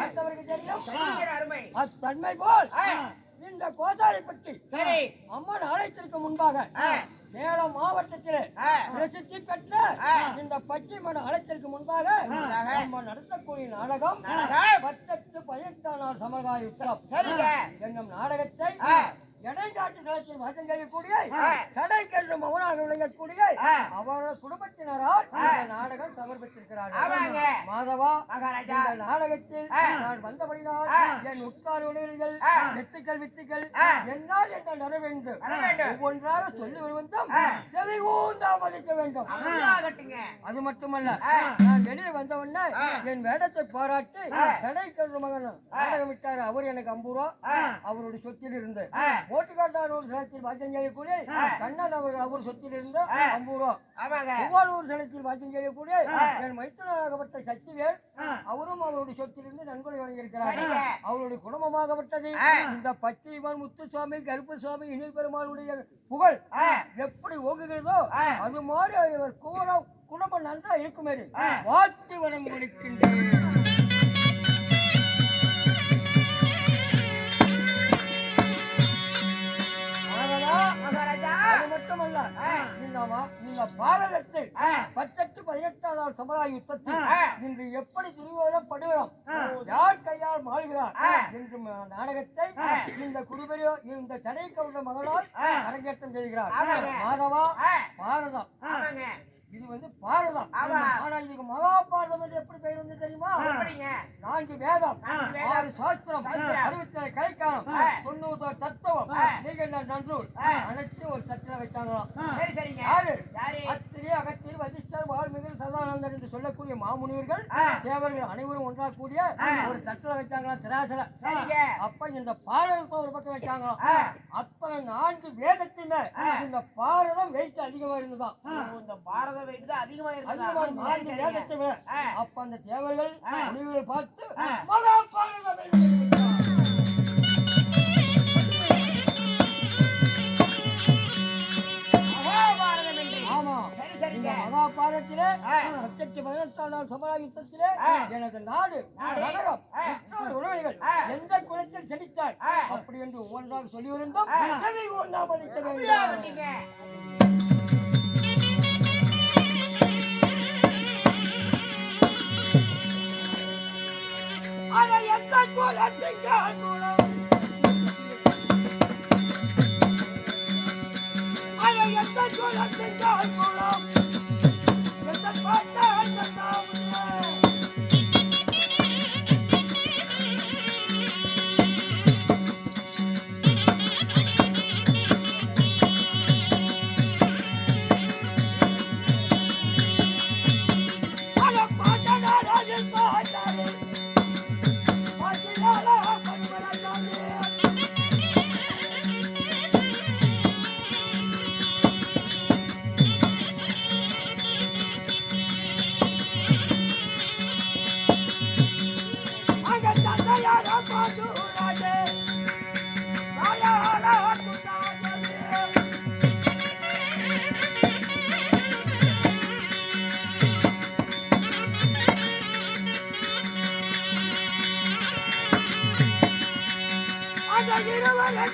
மற்றவருக்கு தெரியும்? அத்தன்மை போல். இந்த கோசாலை பற்றி அம்மன் ஆலயத்திற்கு முன்பாக சேலம் மாவட்டத்திலே பிரசித்தி பெற்ற. இந்த பச்சைமட ஆலயத்திற்கு முன்பாக முன்பாக நம்ம நடத்தக்கூடிய நாடகம். பத்தெட்டு பதினெட்டாம் நாள் சமகாய உற்சவம் என்னும் நாடகத்தை ஆ. எடைக்காட்டு தளத்தில் வசம் செய்யக்கூடிய ஆ. கடைக்கென்று மௌனாக விளங்கக்கூடிய. அவரோட குடும்பத்தினரால் நாடகம் சமர்ப்பித்திருக்கிறார்கள். மாதவா மகாராஜா நாடகத்தில். நான் வந்தபடினால் ஆ. என் உட்கார் உணவுகள் ஆ. வெத்துக்கள் வித்துக்கள். என்னால் என்ன நட வேண்டும் நட வேண்டும். ஒவ்வொன்றாக சொல்லி வருவதும். செவி ஊந்தா மதிக்க வேண்டும் அது மட்டுமல்ல. நான் வெளியே வந்த உடனே ஆ. என் வேடத்தை பாராட்டி ஆ. கடைக்கல் மகன் நாடகம் விட்டாரு அவர் எனக்கு ஆ. அவருடைய சொத்தில் இருந்து ஒரு சனத்தில் வாக்கியம் செய்யக்கூடிய. கண்ணன் அவர் அவர் சொத்தில் இருந்து ஆமாங்க ஒவ்வொரு சனத்தில் வாக்கியம் செய்யக்கூடிய. என் மைத்துனராகப்பட்ட சக்திவேல். அவரும் அவருடைய சொத்திலிருந்து நன்கொடை வழங்கியிருக்கிறார். அவருடைய குடும்பமாகப்பட்டது. இந்த பச்சைமான் முத்துசுவாமி கருப்பசுவாமி இணை பெருமானுடைய புகழ். எப்படி ஓங்குகிறதோ. அது மாதிரி அவர் குல குடும்பம் நன்றா இருக்குமாறு. வாழ்த்து வரம் கொடுக்கின்றேன் இந்த பாரதத்தில். பத்தெட்டு பதினெட்டாம் சமுதாய யுத்தத்தில். இன்று எப்படி துரியோதனப்படுகிறோம் ஆ. யார் கையால் மாறுகிறார். என்று நாடகத்தை. இந்த குடிபெரிய இந்த தடை கவுண்ட மகளால். அரங்கேற்றம் செய்கிறார். மாதவா பாரதம் இது வந்து பாரதம். ஆமா. ஆனா இதுக்கு மகாபாரதம் என்று எப்படி பெயர் வந்து தெரியுமா? நான்கு வேதம். ஆறு சாஸ்திரம். அறுபத்தி கலைக்காலம். ஆ. தொண்ணூறு தத்துவம். ஆ. நீங்க நன்றூர்? ஆ. அனைத்தும் ஒரு தட்டில வைத்தாங்களாம். சரி சரிங்க. யாரு? யாரு? அத்திரி அகத்திரி வசிஷ்டர் வால்மீகி சதானந்தர் என்று சொல்லக்கூடிய மாமுனிவர்கள். தேவர்கள் அனைவரும் ஒன்றா கூடிய. ஒரு தட்டில வைத்தாங்களாம் திராசல அப்ப இந்த பாரதத்தை ஒரு பக்கம் வச்சாங்களாம். அப்ப நான்கு வேதத்தின் ஆ. இந்த பாரதம் வெயிட் அதிகமா இருந்ததாம் ஓ, இந்த பாரத வெயிட் தான் அதிகமா நான்கு வேதத்தை. அப்ப அந்த தேவர்கள். முனிவர்கள் பார்த்து ஆ. மகாபாரதம் ஆ. பத்தெட்டு பதினெட்டாம் நாள் சமரா யுத்தத்திலே. எனது நாடு. நகரம் உறவுகள். எந்த குலத்தில் செழித்தார் ஆ. அப்படி என்று ஒவ்வொன்றாக சொல்லி வருந்தோம் ஒன்றாம்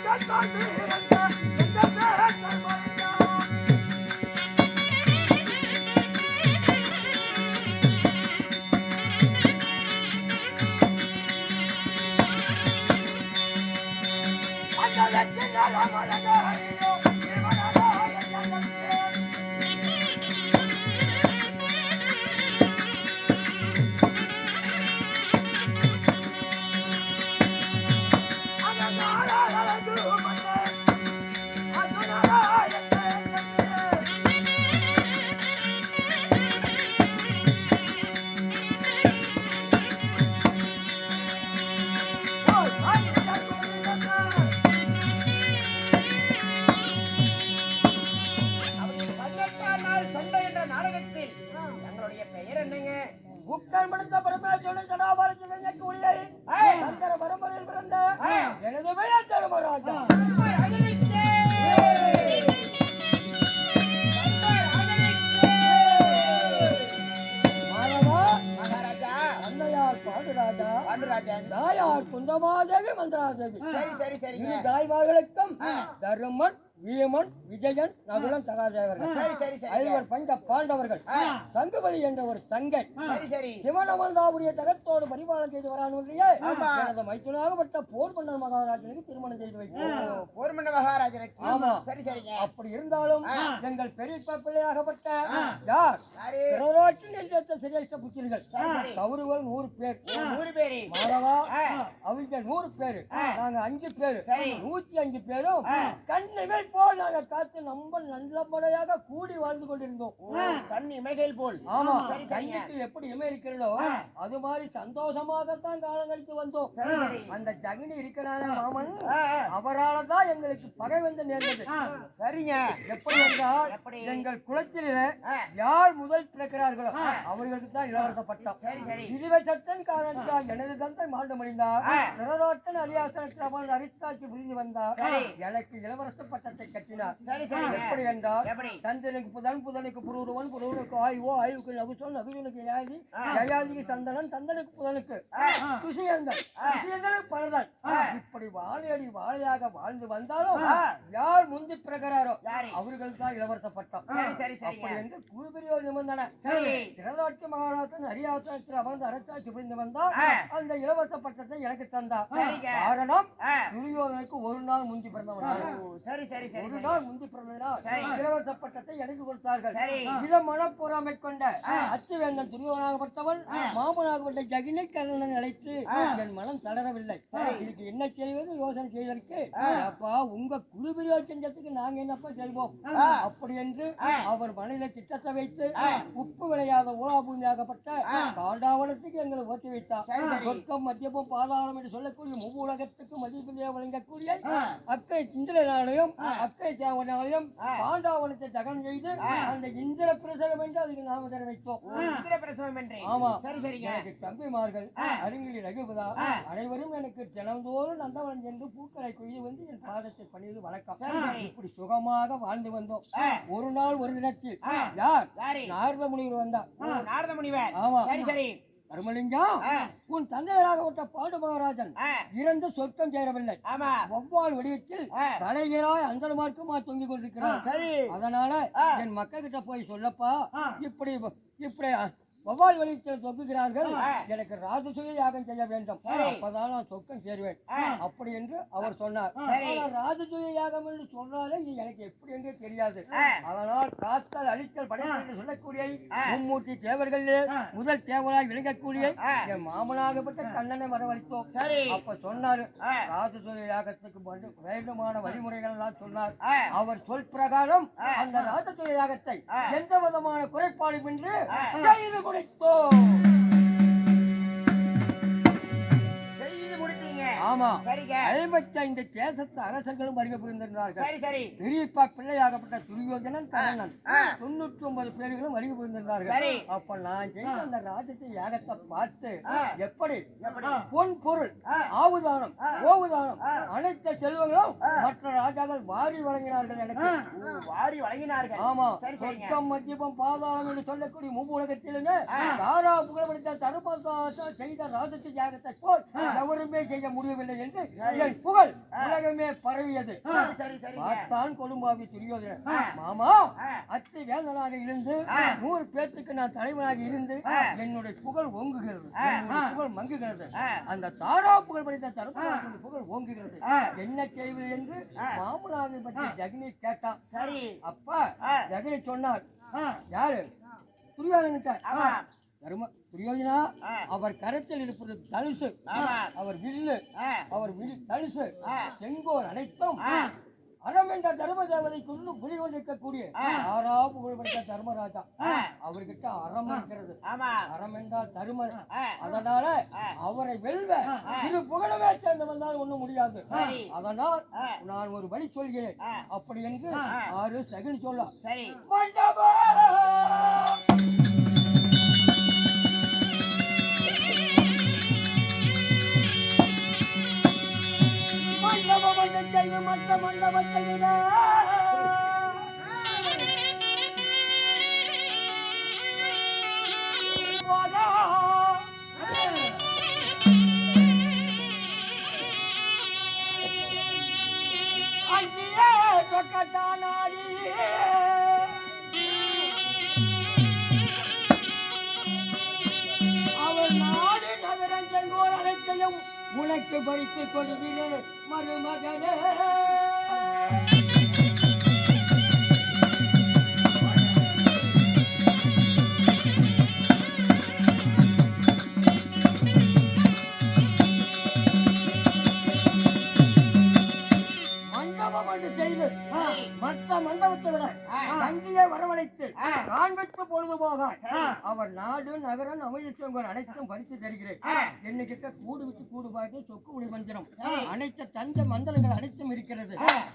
Deutschland, Deutschland, number Veeman Vijayan Nakulan சகாதேவர்கள் சரி சரி சரி. ஐவர் பஞ்ச பாண்டவர்கள். தங்குபதி என்ற ஒரு தங்கை. சரி சரி. சிவனமந்தாவுடைய தகத்தோடு பரிபாலனம் செய்து வரானுடைய எனது மைத்துனாகப்பட்ட போர் மன்னர் மகாராஜனுக்கு திருமணம் செய்து வைத்தோம் போர்மண்ட மகாராஜனுக்கு. ஆமா. சரி சரிங்க அப்படி இருந்தாலும் எங்கள் பெரியப்பா பிள்ளையாகப்பட்ட யார்? என்ற சிரேஷ்ட புத்திரிகள். சரி. கௌரவர் நூறு பேர். நூறு பேரு. மாதவா. அவங்க நூறு பேரு. நாங்க அஞ்சு பேரு. சரி. நூத்தி அஞ்சு பேரும் கண்ணுமே போல் நாங்க காத்து நம்ம நல்லபடியாக கூடி வாழ்ந்து கொண்டிருந்தோம். கண் இமைகள் போல். ஆமா. கண்ணுக்கு எப்படி இமை இருக்கிறதோ அது மாதிரி சந்தோஷமாகத்தான் காலம் கழித்து வந்தோம். அந்த ஜகினி இருக்கிறான மாமன். அவரால தான் எங்களுக்கு பகை வந்து நேர்ந்தது. சரிங்க. எப்படி? என்றால்? எங்கள் குலத்திலே. யார் முதல் பிறக்கிறார்களோ அவர்களுக்கு தான் இளவரச பட்டம் இதுவே சட்டன் காரணத்தால் எனது தந்தை மாண்டு மடிந்தார் அரியாசனத்தில் அவன் அரித்தாட்சி புரிந்து வந்தார். எனக்கு இளவரச பட்டத்தை கட்டினார் எப்படி என்றால் தந்தனுக்கு புதன் புதனுக்கு புருவன் புருவனுக்கு ஆய்வோ ஆய்வுக்கு நகுசோன் நகுசனுக்கு யாதி ஆ. ஜயாதிக்கு சந்தனன் சந்தனுக்கு புதனுக்கு. துஷியந்தனுக்கு பரதன். இப்படி வாழையடி வாழையாக வாழ்ந்து வந்தாலும் யார் முந்தி பிறகுறாரோ? அவர்கள் தான் இளவரச பட்டம். அப்படி என்று குழுபெரிய நிபந்தனை திரளாட்சி மகாராஜன் அரியாசனத்தில் அமர்ந்து அரசாட்சி புரிந்து வந்தார். ஆ. அந்த இலவச பட்டத்தை எனக்கு தந்தார். காரணம். துரியோதனுக்கு ஒரு நாள் முந்தி பிறந்தவன் சரி சரி ஒரு. நாள் முந்தி பிறந்ததினால். இலவச பட்டத்தை எனக்கு கொடுத்தார்கள். இத மனப்பொறாமை கொண்ட அத்துவேந்தன் துரியோதனாகப்பட்டவன் மாமனாகப்பட்ட ஜகினை கர்ணன் அழைத்து என் மனம் தளரவில்லை. இதுக்கு என்ன செய்வது? யோசனை செய்வதற்கு அப்பா உங்க குழுபிரியோ செஞ்சதுக்கு நாங்க என்னப்பா செய்வோம்? அப்படி என்று அவர் மனையில திட்டத்தை வைத்து உப்பு விளையாத ஊழாபூமியாகப்பட்ட காண்டாவனத்துக்கு எங்களை ஓட்டி வைத்தார் சொர்க்கம் மத்தியமும் பாதாளம் என்று சொல்லக்கூடிய முவ்வுலகத்துக்கு மதிப்பிலே வழங்கக்கூடிய அக்கறை இந்திரனாலையும் அக்கறை தேவனாலையும் பாண்டாவனத்தை தகனம் செய்து அந்த இந்திர பிரசகம் என்று அதுக்கு நாம தர வைத்தோம் ஓ, இந்திர பிரசவம் என்று. ஆமா. சரி சரிங்க. எனக்கு தம்பிமார்கள் அருங்கிலி ரகுபதா அனைவரும் எனக்கு தினந்தோறும் நந்தவனம் சென்று பூக்களை கொய்து வந்து என் பாதத்தை பணிவது வழக்கம். இப்படி சுகமாக வாழ்ந்து வந்தோம். ஒரு நாள் ஒரு தினத்தில் யார்? நாரத முனிவர் வந்தார். நாரத முனிவர் சரி சரி. தர்மலிங்கம். உன் தந்தையராகப்பட்ட பாண்டு மகாராஜன் இறந்து சொர்க்கம் சேரவில்லை. ஆமா. ஒவ்வாள் வடிவத்தில் ஆ. தலைகளாய் அந்த மார்க்கமா தொங்கிக் கொண்டிருக்கிறார் சரி. அதனால. என் மக்கள் கிட்ட போய் சொல்லப்பா. இப்படி இப்படி வவ்வால் வழித்தில் தொங்குகிறார்கள் எனக்கு ராஜசூய யாகம் செய்ய வேண்டும். அப்பதான் நான் சொர்க்கம் சேருவேன். அப்படி என்று அவர் சொன்னார். ராஜசூய யாகம் என்று சொன்னாலே இது எனக்கு எப்படி என்றே தெரியாது. அதனால் காத்தல் அழித்தல் என்று சொல்லக்கூடிய மும்மூர்த்தி தேவர்களே முதல் தேவராய் விளங்கக்கூடிய என் மாமனாகப்பட்ட கண்ணனை வரவழைத்தோம். அப்ப சொன்னாரு ராஜசூய யாகத்துக்கு வேண்டுமான வழிமுறைகள் எல்லாம் சொன்னார். அவர் சொல் பிரகாரம் அந்த ராஜசூய யாகத்தை எந்த விதமான குறைபாடும் என்று செய்து ஆமா. ஐம்பத்தி ஐந்து தேசத்து அரசர்களும் வருகை புரிந்திருந்தார்கள். சரி சரி. பெரியப்பா பிள்ளையாகப்பட்ட துரியோதனன் கர்ணன் ஆ. தொண்ணூற்றி ஒன்பது பேர்களும் வருகை புரிந்திருந்தார்கள். அப்ப நான் செய்த அந்த ராஜசூய யாகத்தை பார்த்து. எப்படி? பொன் பொருள். ஆவுதானம் ஓவுதானம் அனைத்து செல்வங்களும் மற்ற ராஜாக்கள் வாரி வழங்கினார்கள் எனக்கு. வாரி வழங்கினார்கள். ஆமா. சொர்க்கம் மத்தியமம் பாதாளம் என்று சொல்லக்கூடிய மூவுலகத்திலுமே தாரா புகழப்படுத்த தருமதாச செய்த ராஜத்து தியாகத்தை போல் எவருமே செய்ய முடியவில்லை என்று என் புகழ் உலகமே பரவியது. பார்த்தான் கொடும்பாவி துரியோதனன். மாமா அத்தி வேந்தனாக இருந்து நூறு பேத்துக்கு நான் தலைவனாக இருந்து என்னுடைய புகழ் ஓங்குகிறது. புகழ் மங்குகிறது. அந்த தாரா புகழ் படித்த தருமதாசனுடைய புகழ் ஓங்குகிறது. என்ன செய்வது என்று மாமனாரை பற்றி ஜெகனி கேட்டான். சரி. அப்பா ஜெகனி சொன்னார். யாரு? துரியோதனன் தரும துரியோதனா. அவர் கரத்தில் இருப்பது தனுசு அவர் வில்லு. அவர் வில் தனுசு. செங்கோல் அனைத்தும். அறம் என்ற தர்ம தேவதை கொண்டு குடிகொண்டிருக்கக்கூடிய ஆறா புகழ்பெற்ற தர்மராஜா. அவர்கிட்ட அறம் இருக்கிறது. அறம் என்றால் தரும. அதனால அவரை வெல்வ இது புகழவே சேர்ந்தவன் தான் ஒண்ணும் முடியாது. அதனால். நான் ஒரு வழி சொல்கிறேன். அப்படி என்று ஆறு செகண்ட் சொல்ல. மண்டபத்தை மற்ற மண்டபத்தை அங்கே சொக்கட்டானாடி உனக்கு பறித்து கொடுவிலே மருமகனே மண்டபம் ஒன்று செய்து மற்ற மண்டபத்தை விட தங்கியே வரவழைத்து காண்பித்து பொழுது போக அவர் நாடு நகரம் அமிர்தங்கள் அனைத்தும் பறித்து தருகிறேன். என்னைக்கிட்ட கூடு விட்டு கூடு பார்த்து சொக்கு ஒளி மந்திரம். அனைத்து தந்த மண்டலங்கள் அனைத்தும் இருக்கிறது.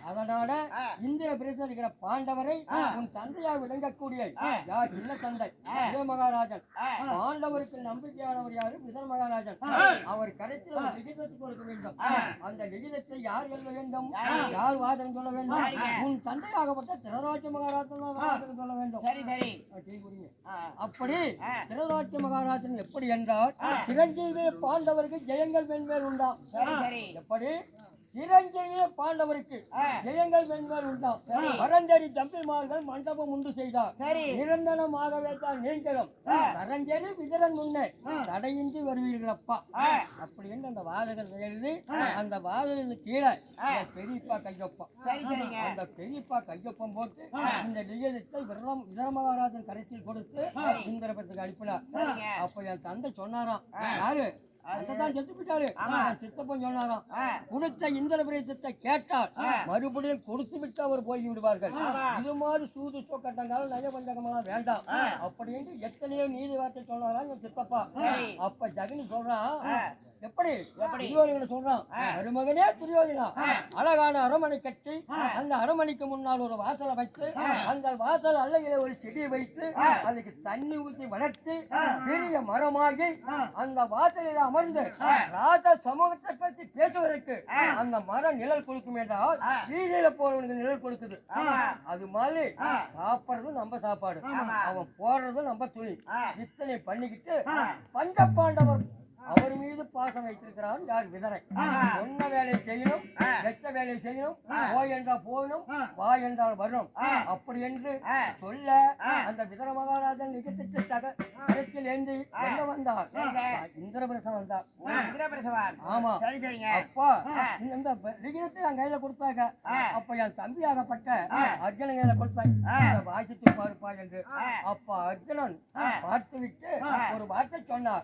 அதனால இந்திர பிரசரிக்கிற பாண்டவரை உன் தந்தையாக விளங்கக்கூடிய யார்? சின்ன தந்தை. விஜய மகாராஜன். பாண்டவருக்கு நம்பிக்கையானவர் யாரு? விஜய மகாராஜன். அவர் கடைசியில் ஒரு கொடுக்க வேண்டும். அந்த லிகிதத்தை யார் எழுத வேண்டும்? யார் வாதம் சொல்ல வேண்டும்? உன் மகாராஜன் தான் வாதம் சொல்ல வேண்டும். சரி சரி. அப்படி திருநாட்டு மகாராஜன் எப்படி என்றால் சிரஞ்சீவி பாண்டவருக்கு ஜெயங்கள் மென்மேல் உண்டாம். எப்படி? சிரஞ்சீவி பாண்டவருக்கு ஜெயங்கள் மென்மேல் உண்டாம். வரஞ்சேரி தம்பிமார்கள் மண்டபம் உண்டு செய்தார். நிரந்தரமாகவே தான் நீங்களும். வரஞ்சேரி விதரன் முன்னே தடையின்றி வருவீர்களப்பா. அப்படி என்று அந்த வாதகர் எழுதி அந்த வாதகத்துக்கு கீழே பெரியப்பா கையொப்பம். அந்த பெரியப்பா கையொப்பம் போட்டு இந்த நிகழ்த்தை விரம் விதரமகாராஜன் கரைத்தில் கொடுத்து இந்திரபத்துக்கு அனுப்பினார். அப்ப என் தந்தை சொன்னாராம் யாரு? தான் செத்து போயிட்டாரு சித்தப்பன் சொன்னாராம் ஆ. கொடுத்த இந்திர பிரேசத்தை கேட்டால் மறுபடியும் கொடுத்து விட்டு அவர் போய் விடுவார்கள் இது மாதிரி சூது சொக்கட்டங்காலம் நய பஞ்சகமெல்லாம் வேண்டாம் அப்படின்னு எத்தனையோ நீதி வார்த்தை என் சித்தப்பா. அப்ப ஜெகனி சொல்றான் எப்படி? துரியோதனை சொல்றான் மருமகனே துரியோதனா. அழகான அரமனை கட்டி அந்த அரமனைக்கு முன்னால் ஒரு வாசலை வைத்து அந்த வாசல் அல்லையில ஒரு செடியை வைத்து அதுக்கு தண்ணி ஊற்றி வளர்த்து பெரிய மரமாகி அந்த வாசலில் அமர்ந்து ராஜ சமூகத்தை பற்றி பேசுவதற்கு அந்த மரம் நிழல் கொடுக்கும் என்றால் வீதியில போறவனுக்கு நிழல் கொடுக்குது. அது மாதிரி சாப்பிடுறது நம்ம சாப்பாடு. அவன் போடுறது நம்ம துணி. இத்தனை பண்ணிக்கிட்டு பஞ்ச பாண்டவர் அவர் மீது பாசம் வைத்திருக்கிறான் யார்? விதரை. சொன்ன வேலையை செய்யணும் வெச்ச வேலையை செய்யணும் போய் என்றால் போகணும் வா என்றால் வரணும். அப்படி என்று சொல்ல அந்த விதர மகாராஜன் நிகழ்ச்சி தக கரத்தில் ஏந்தி என்ன வந்தார்? இந்திரபிரசம் வந்தார். இந்திரபிரசவான். ஆமா. சரி சரிங்க. அப்பா இந்த- லிகிதத்தை என் கையில கொடுத்தாங்க. அப்ப என் தம்பியாகப்பட்ட அர்ஜுனன் கையில கொடுத்தாங்க. வாசித்து பார்ப்பா என்று. அப்ப அர்ஜுனன் பார்த்து விட்டு ஒரு வார்த்தை சொன்னார்.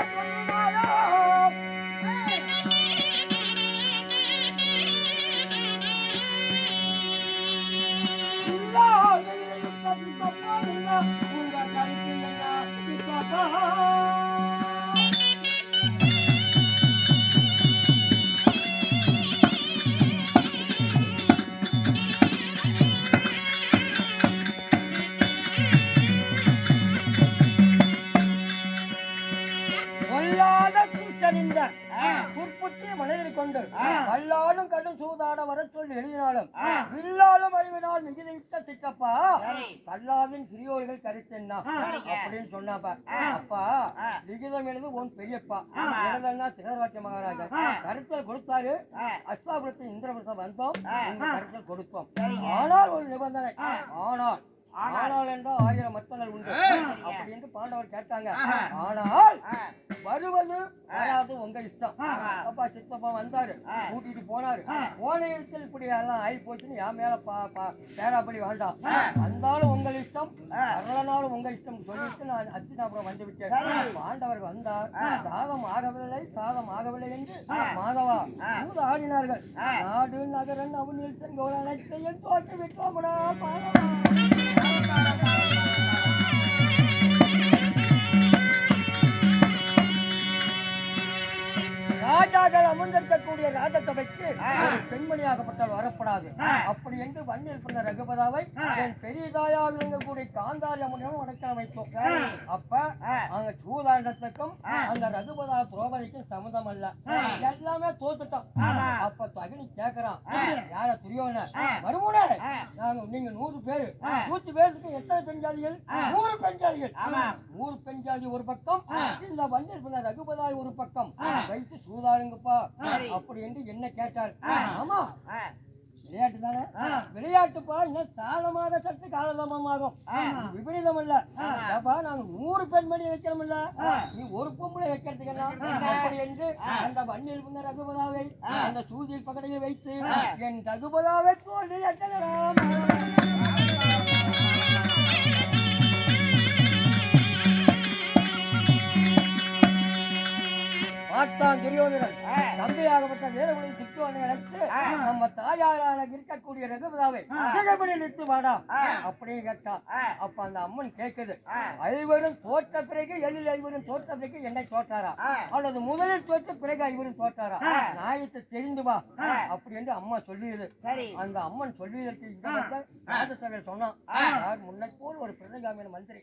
Thank you. கல்லாவின் சிறியோர்கள் கருத்தென்னா? அப்படின்னு சொன்னாப்பா. அப்பா லிகிதம் எழுது உன் பெரியப்பா. எழுதன்னா சிகரவாக்கிய மகாராஜா. கருத்தல் கொடுத்தாரு. அஸ்தாபுரத்தில் இந்திரபிரசம் வந்தோம். கருத்தல் கொடுத்தோம். ஆனால் ஒரு நிபந்தனை. ஆனால் ஆனால் என்றால் ஆயிரம் உண்டு. அப்படி என்று பாண்டவர் கேட்டாங்க. ஆனால் வருவது வராது உங்க இஷ்டம். அப்பா சித்தப்பா வந்தாரு. கூட்டிட்டு போனாரு. போன இடத்தில் இப்படி எல்லாம் ஆகி போச்சுன்னு என் மேல பேராப்படி வேண்டாம். வந்தாலும் உங்கள் இஷ்டம் வரலனாலும் உங்க இஷ்டம் சொல்லிட்டு நான் அத்தினாபுரம் வந்து விட்டேன். பாண்டவர் வந்தார். சாதம் ஆகவில்லை சாதம் ஆகவில்லை என்று மாதவா ஆடினார்கள் நாடு நகரன் அவனில் செங்கோல் அனைத்தையும் தோற்று விட்டோம்டா பாதவா ராஜா மன்னர்கள் அமர்ந்திருக்கக்கூடிய ராஜசபைக்கு பெண்மணியாகப்பட்டால் வரப்படாது. அப்படி என்று வண்ணில் பிறந்த ரகுபதாவை என் பெரிய தாயா விளங்கக்கூடிய காந்தாரி அம்மனும் அடக்க வைத்தோம் அப்ப அங்க சூதாண்டத்துக்கும் அந்த ரகுபதா திரௌபதிக்கும் சம்மதம் அல்ல எல்லாமே தோத்துட்டோம். அப்ப தகுனி கேக்குறான். யார துரியோன வருமுனே நாங்க நீங்க நூறு பேரு. நூத்தி பேருக்கு எத்தனை பெண்ஜாதிகள் நூறு பெண்ஜாதிகள் நூறு பெண்ஜாதி ஒரு பக்கம். இந்த வண்டில் பின்ன ரகுபதாய் ஒரு பக்கம். வைத்து சூதாடுங்கப்பா. அப்படி என்று என்ன கேட்டார் ஆமா விளையாட்டு தானே? விளையாட்டுப்பா இன்னும் சாதமாக சற்று காலதாமமாகும் விபரீதம் இல்ல அப்பா நாங்க நூறு பெண்மணி வைக்கிறோம்ல. நீ ஒரு பொம்பளை வைக்கிறதுக்கு அப்படி என்று அந்த வண்ணில் பின்ன ரகுபதாவை அந்த சூதியில் பக்கடையில் வைத்து என் ரகுபதாவை தோல்வி பார்த்தான் துரியோதனன். தந்தையாகப்பட்ட வேலுமணி நம்ம தாயாராக இருக்கக்கூடிய ரகுபதாவை சிகப்படி நிறுத்து வாடா. அப்படின்னு கேட்டான் அப்ப அந்த அம்மன் கேக்குது. ஐவரும் தோற்ற பிறகு எழில் ஐவரும் தோற்ற பிறகு என்னை தோற்றாரா? அல்லது முதலில் தோற்ற பிறகு ஐவரும் தோற்றாரா? நாயத்தை தெரிந்து வா. அப்படி என்று அம்மா சொல்லியது. அந்த அம்மன் சொல்லியதற்கு சொன்னான் முன்னை போல் ஒரு பிரதகாமியான மந்திரி.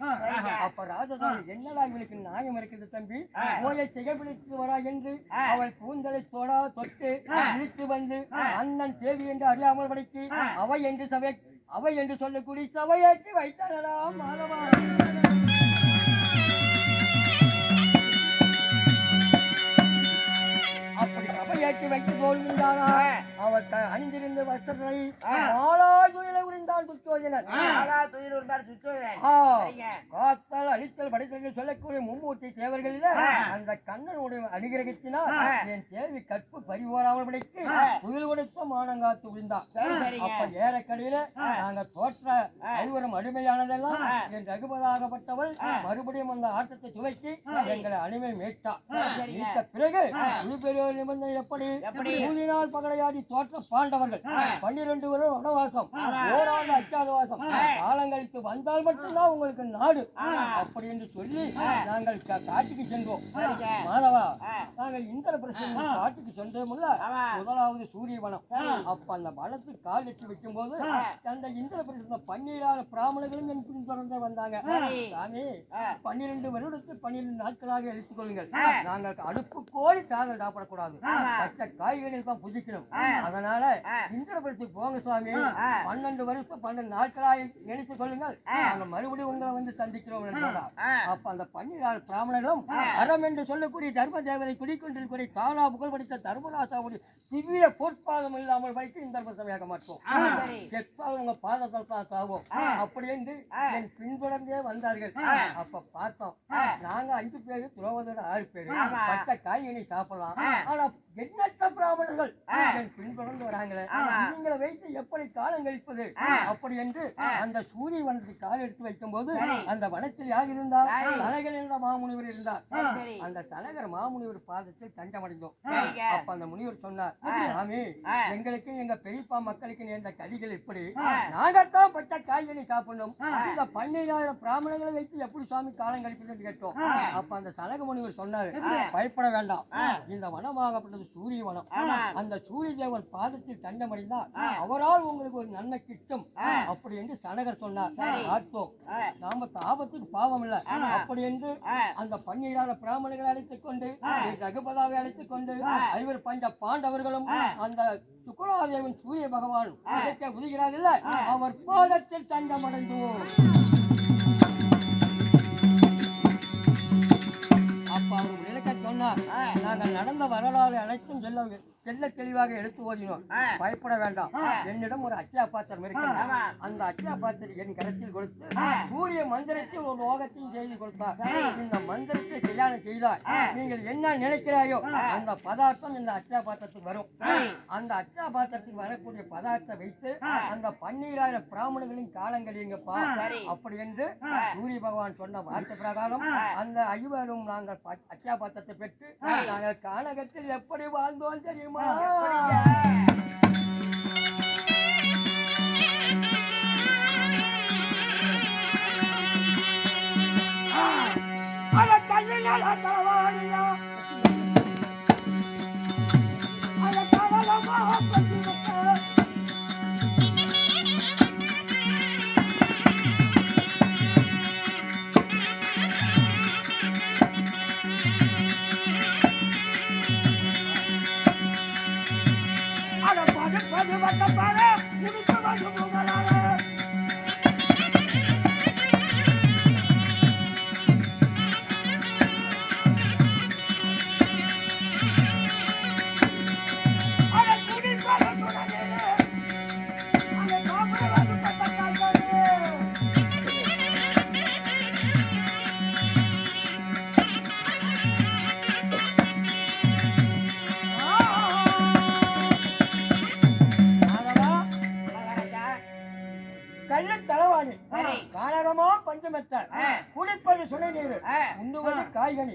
அப்ப ராஜசபை என்னடா இவளுக்கு நியாயம் இருக்குது தம்பி? நோயை சிகைப்பிடித்து வரா என்று அவள் கூந்தலை தோடா தொட்டு இழுத்து வந்து அண்ணன் தேவி என்று அறியாமல் படைத்து அவை என்று சபை அவை என்று சொல்லக்கூடிய சபையேற்றி வைத்தாளடா மாதவா அப்படி சபையேற்றி வைத்து தோல்விந்தானா அவர் அணிந்திருந்த வஸ்திரத்தை உரிந்தால் துச்சோதனன். காத்தல் அழித்தல் படைத்தல் சொல்லக்கூடிய மும்மூர்த்தி தேவர்களில் அந்த கண்ணனுடைய அனுகிரகத்தினால் என் தேவி கற்பு பறிவோராமல் படைத்து புயல் கொடுத்த மானங்காத்து சரிங்க. அப்ப ஏறக்கடையில நாங்க தோற்ற ஐவரும் அடிமையானதெல்லாம் என் ரகுபதாகப்பட்டவள் மறுபடியும் அந்த ஆட்டத்தை துவக்கி எங்களை அடிமை மீட்டா. சரிங்க. மீட்ட பிறகு பெரியோர் நிபந்தனை எப்படி? ஊதினால் பகடையாடி தோற்ற பாண்டவர்கள். பன்னிரண்டு வருடம் வனவாசம். ஓராண்டு அச்சாதவாசம் காலங்களுக்கு வந்தால் மட்டும்தான் உங்களுக்கு நாடு. அப்படி என்று சொல்லி நாங்கள் காட்டுக்கு சென்றோம். மாதவா. நாங்கள் இந்திர பிரசன்ன காட்டுக்கு சென்றோம்ல. முதலாவது சூரிய வனம். அப்ப அந்த வனத்துக்கு கால் எட்டி வைக்கும் போது அந்த இந்திர பிரசன்ன பன்னீரான பிராமணர்களும் என் பின்தொடர்ந்து வந்தாங்க. சாமி. பன்னிரண்டு வருடத்து பன்னிரண்டு நாட்களாக எடுத்துக் கொள்ளுங்கள். நாங்கள் அடுப்பு கோழி தாங்கள் சாப்பிடக்கூடாது. மற்ற காய்கறிகள் தான் புதிக்கணும் அதனால இந்திரபுரத்துக்கு போங்க சுவாமி பன்னெண்டு வருஷம் பன்னெண்டு நாட்களாக நினைத்துக் கொள்ளுங்கள். நாங்க மறுபடியும் உங்களை வந்து சந்திக்கிறோம். அப்ப அந்த பன்னிராள் பிராமணர்களும் அறம் என்று சொல்லக்கூடிய தர்ம தேவரை குடிக்கொண்டிருக்கூடிய தானா புகழ் படித்த தர்மராசாவுடைய திவ்ய பொற்பாதம் இல்லாமல் வைத்து இந்த சமையாக மாட்டோம். செத்தால் உங்க பாதத்தில் தான் அப்படி என்று என் பின்தொடர்ந்தே வந்தார்கள். அப்ப பார்த்தோம். நாங்க அஞ்சு பேரு துரோவதோட ஆறு பேரு. பட்ட காய்கறி சாப்பிடலாம். ஆனா எண்ணற்ற பிராமணர்கள் என் பின்தொடர்ந்து வராங்களே. நீங்களை காலம் கழிப்பது. அப்படி என்று அந்த சூரிய வனத்துக்கு கால் எடுத்து வைக்கும் போது அந்த வனத்தில் யார் இருந்தார்? தலகர் என்ற மாமுனிவர் இருந்தார். அந்த தலகர் மாமுனிவர் பாதத்தில் தண்டமடைந்தோம். அப்ப அந்த முனிவர் சொன்னார் சாமி எங்களுக்கு எங்க பெரியப்பா மக்களுக்கு நேர்ந்த கதிகள் இப்படி நாங்கத்தான் பட்ட காய்கறி சாப்பிடணும். இந்த பன்னிராயிரம் பிராமணங்களை வைத்து எப்படி சுவாமி காலம் கழிப்பதுன்னு கேட்டோம். அப்ப அந்த தலக முனிவர் சொன்னாரு பயப்பட வேண்டாம். இந்த வனமாகப்பட்டது சூரிய வனம். அந்த சூரிய தேவன் பாதத்தில் தண்டமடைந்தால் அவரால் உங்களுக்கு ஒரு நன்மை கிட்டும். அப்படி என்று சனகர் சொன்னார். நாம ஆபத்துக்கு பாவம் இல்ல அப்படி என்று அந்த பன்னீரான பிராமணர்களை அழைத்துக் கொண்டு ரகுபதாவை அழைத்துக் கொண்டு ஐவர் பஞ்ச பாண்டவர்களும் அந்த சுக்கராதேவன் சூரிய பகவான் உதைக்க உதிகிறார் இல்ல? அவர் பாதத்தில் தண்டமடைந்தோம் அப்ப நாங்கள் நடந்த வரலாறு அனைத்தும் சொல்ல தெல்ல தெளிவாக எடுத்து ஓதினோம். பயப்பட வேண்டாம். என்னிடம் ஒரு அச்சா பாத்திரம் இருக்கிறது. அந்த அச்சா பாத்திரம் என் கரத்தில் கொடுத்து சூரிய மந்திரத்தில் ஒரு லோகத்தையும் செய்து கொடுத்தார். இந்த மந்திரத்தை கல்யாணம் செய்தார். நீங்கள் என்ன நினைக்கிறாயோ அந்த பதார்த்தம் இந்த அச்சா பாத்திரத்துக்கு வரும். அந்த அச்சா பாத்திரத்துக்கு வரக்கூடிய பதார்த்தத்தை வைத்து அந்த பன்னீராயிரம் பிராமணர்களின் காலங்கழியுங்கப்பா அப்படி என்று சூரிய பகவான் சொன்ன வார்த்தை பிரகாரம் அந்த ஐவரும் நாங்கள் அச்சா பாத்திரத்தை பெற்று நாங்கள் கானகத்தில் எப்படி வாழ்ந்தோம் தெரியுமா? அட தலவாணியா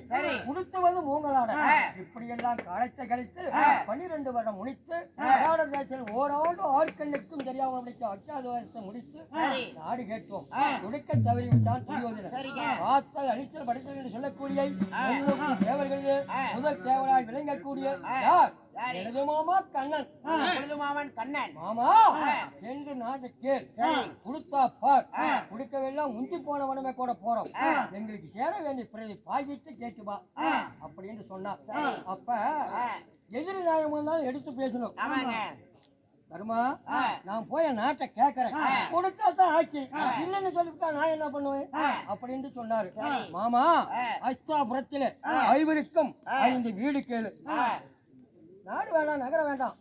சரி. உடுத்துவது மூங்கலாட ஆ. இப்படியெல்லாம் காலத்தை கழித்து ஆ. பன்னிரண்டு வருடம் முடித்து மகாட தேசத்தில் ஓராண்டு ஆட்கண்ணுக்கும் தெரியாமல் முடித்த அச்சாதுவாரத்தை முடித்து. நாடு கேட்போம். துடுக்க தவறி விட்டான் துரியோதனன். பார்த்தல் அடித்தல் படித்தல் என்று சொல்லக்கூடிய ஆ. முதல் தேவராய் விளங்கக்கூடிய. யார் எனது மாமா கண்ணன் பொழுது மாமன் கண்ணன் மாமா ஆ. என்று நாட்டு கேள். கொடுத்தா பார். கொடுக்கவெல்லாம் முந்தி போனவனமே கூட போறோம். எங்களுக்கு சேர வேண்டிய பிரதி பாகித்து கேட்டுவா. அப்படின்னு சொன்னா. அப்ப. எதிரி நியாயம் இருந்தாலும் எடுத்து பேசணும் தர்மா. நான் போய் நாட்டை கேட்கறேன் ஆ. கொடுத்தா தான் ஆக்கி ஆ. இல்லைன்னு சொல்லிவிட்டா நான் என்ன பண்ணுவேன். அப்படின்னு சொன்னாரு. மாமா. அஸ்தாபுரத்திலே. ஐவருக்கும். ஐந்து வீடு கேளு. நாடு வேண்டாம் நகரம் வேண்டாம்.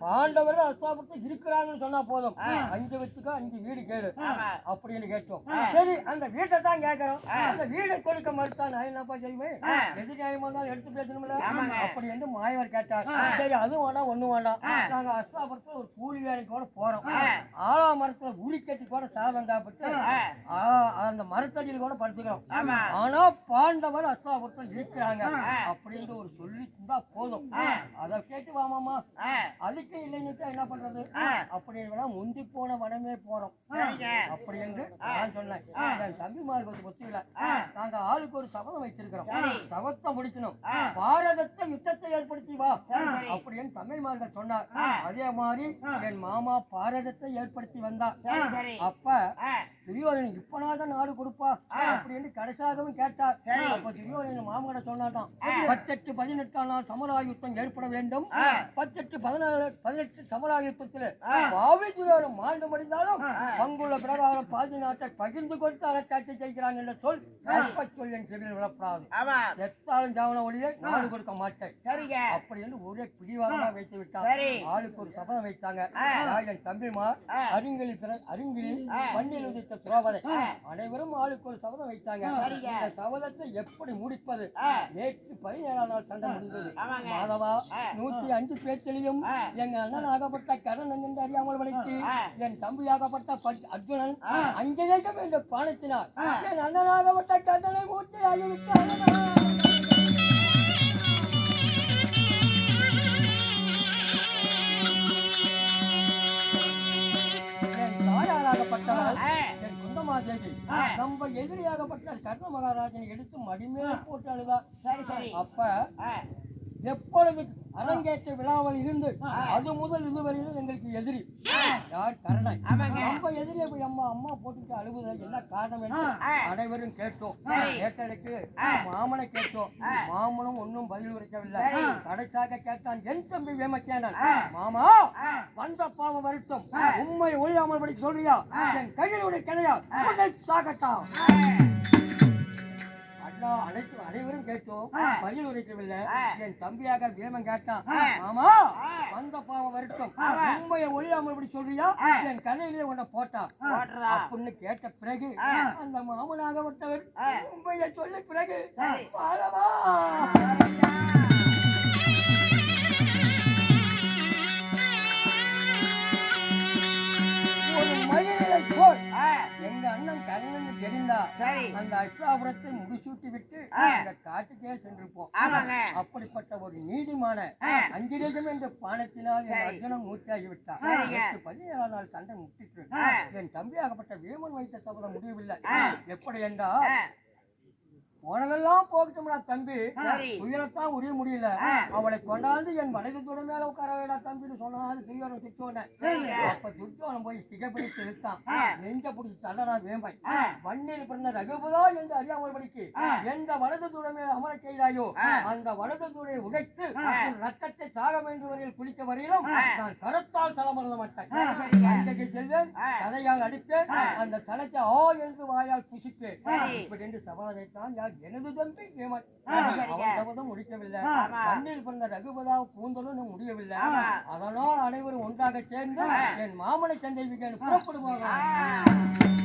பாண்டவர்கள் அஸ்தாபுரத்தில் இருக்கிறாங்கன்னு சொன்னா போதும். அஞ்சு வச்சுக்கோ அஞ்சு வீடு ஆமா. அப்படின்னு கேட்டோம். சரி அந்த வீட்டை தான் கேட்கறோம். அந்த வீடை கொடுக்க மறுத்தா நான் என்னப்பா செய்வேன். எது நியாயமா இருந்தாலும் எடுத்து பேசணும்ல. அப்படி என்று மாயவர் கேட்டார். சரி அதுவும் வேண்டாம் ஒண்ணும் வேண்டாம். நாங்க அஸ்தாபுரத்துல ஒரு கூலி கூட போறோம். ஆலா மரத்துல உரி கட்டி கூட சாதம் சாப்பிட்டு அந்த மரத்தடியில் கூட படுத்துக்கிறோம். ஆனா பாண்டவர் அஸ்தாபுரத்தில் இருக்கிறாங்க ஆ. அப்படின்னு ஒரு சொல்லி இருந்தா போதும் ஆ. கேட்டு வாமாமா. அதுக்கு இல்லைன்னு என்ன பண்றது. அப்படி முந்தி போன வனமே போறோம். அப்படி என்று நான் சொன்னேன். என் ஆ. நாங்க ஆளுக்கு ஒரு சபதம் வச்சிருக்கிறோம் சரி. சபத்தை முடிக்கணும். பாரதத்தை யுத்தத்தை ஏற்படுத்தி வா. அப்படின்னு தமிழ்மார்கள் சொன்னார். அதே மாதிரி என் மாமா பாரதத்தை ஏற்படுத்தி வந்தார். அப்ப. துரியோதனன் இப்பனாதான் நாடு கொடுப்பா. அப்படின்னு கடைசியாகவும் கேட்டார். அப்ப துரியோதனன் மாமகட சொன்னாட்டான் ஆ. பத்தெட்டு பதினெட்டாம் நாள் சமராய யுத்தம் ஏற்பட வேண்டும் ஆ. பத்தெட்டு பதினாலு பதினெட்டு சமராய யுத்தத்தில் ஆ. பாவி துரியோதனன் மாண்டு முடிந்தாலும் ஆ. பங்குள்ள பிரகாரம் பாதி நாட்டை பகிர்ந்து கொடுத்து அரசாட்சி செய்கிறான் என்ற சொல் சொல் என் செவியில் விழப்படாது. எத்தாலும் ஜாவன ஒளியை நாடு கொடுக்க மாட்டேன் சரிங்க. அப்படி என்று ஒரே பிடிவாதமா வைத்து விட்டான் சரி. ஆளுக்கு ஒரு சபதம் வைத்தாங்க என் தம்பிமார் ஆ. அருங்கிலி பிற அருங்கிலி. மண்ணில் உதித்த துரோபதை. அனைவரும் ஆளுக்கு ஒரு சபதம் வைத்தாங்க. இந்த சபதத்தை எப்படி முடிப்பது. நேற்று பதினேழாம் நாள் சண்டை முடிந்தது. மாதவா. நூத்தி அஞ்சு ஆ. எங்க அண்ணன் ஆகப்பட்ட கரணன் என்று அறியாமல் ஆ. என் தம்பியாகப்பட்ட பட்- அர்ஜுனன். அஞ்சலிடம் என்ற பானத்தினார் ஆ. என் அண்ணனாகப்பட்ட கண்ணனை மூர்த்தி ஆகிவிட்டான் என் தாயாராகப்பட்டவள் ஆ. என் குந்தமாதேவி ஆ. நம்ம எதிரியாகப்பட்ட கர்ண மகாராஜனை எடுத்து மடிமேல் போட்டு அழுதா. அப்ப. எப்பொழுது அரங்கேற்ற விழாவில் இருந்து. அது முதல் இதுவரையிலும் எங்களுக்கு எதிரி யார் கரணை ஆமாங்க. நம்ம எதிரி போய் அம்மா அம்மா போட்டுட்டு அழுகுது என்ன காரணம் என்று. அனைவரும் கேட்டோம். கேட்டதுக்கு. மாமனை கேட்டோம். மாமனும் ஒன்னும் பதில் உரைக்கவில்லை சரி. கடைசியாக கேட்டான் என் தம்பி வேமச்சேனன். மாமா. வந்த பாவம் வருத்தம். உண்மை ஒழியாமல் படி சொல்றியா. என் கையில் உடைய கிடையா உன்னை அனைத்து அனைவரும் கேட்டோம். பதில் உரைக்கவில்லை. என் தம்பியாக வேமன் கேட்டான் ஆ. மாமா ஆ. வந்த பாவம் ஆமா. உண்மையை ஒழியாமல் இப்படி சொல்றியா. என் கலையிலே உன்னை போட்டான். அப்படின்னு கேட்ட பிறகு. அந்த மாமனாகப்பட்டவர் ஆ. உண்மையை சொல்ல பிறகு. பாலவா தெரிந்தா சரி. அந்த அஷ்டாபுரத்தை முடிசூட்டி விட்டு. அந்த காட்டுக்கே சென்றிருப்போம். அப்படிப்பட்ட ஒரு நீதிமான. அங்கிரேகம் என்ற பானத்தினால் என். அர்ஜுனன். நேற்று பதினேழாம் நாள் சண்டை முட்டிட்டு. என் தம்பியாகப்பட்ட வீமன் வைத்த சபதம் முடியவில்லை. எப்படி என்றால் ஆ. உனவெல்லாம் போகட்டும்டா தம்பி. உயிரத்தான் உரிய முடியல. அவளை கொண்டாந்து என் வலது துணை மேல உட்கார வேடா தம்பின்னு சொன்னாரு துரியோனம் சுத்தோன அப்ப துரியோனம் போய் சிகப்பிடித்து இழுத்தான். நெஞ்ச பிடிச்சி தள்ளடா வேம்பை. வண்ணில் பிறந்த ரகுபதா என்று அறியாமல் படிக்கு எந்த வலது துணை மேல் அமர செய்தாயோ அந்த வலது துணை உடைத்து ரத்தத்தை தாக வேண்டும் வரையில் குளிக்க வரையிலும் நான் கரத்தால் தளமறந்த மாட்டேன். அன்றைக்கு செல்வேன் தலையால் அடிப்பேன் அந்த தலைக்கு ஆ என்று வாயால் புசிப்பேன். இப்படி என்று வைத்தான் யார் எனது தம்பி வேமன் அவன் சபதம் முடிக்கவில்லை. கண்ணில் பிறந்த ரகுபதா பூந்தலும் முடியவில்லை. அதனால் அனைவரும் ஒன்றாக சேர்ந்து என் மாமனை சந்தை புறப்படுவாங்க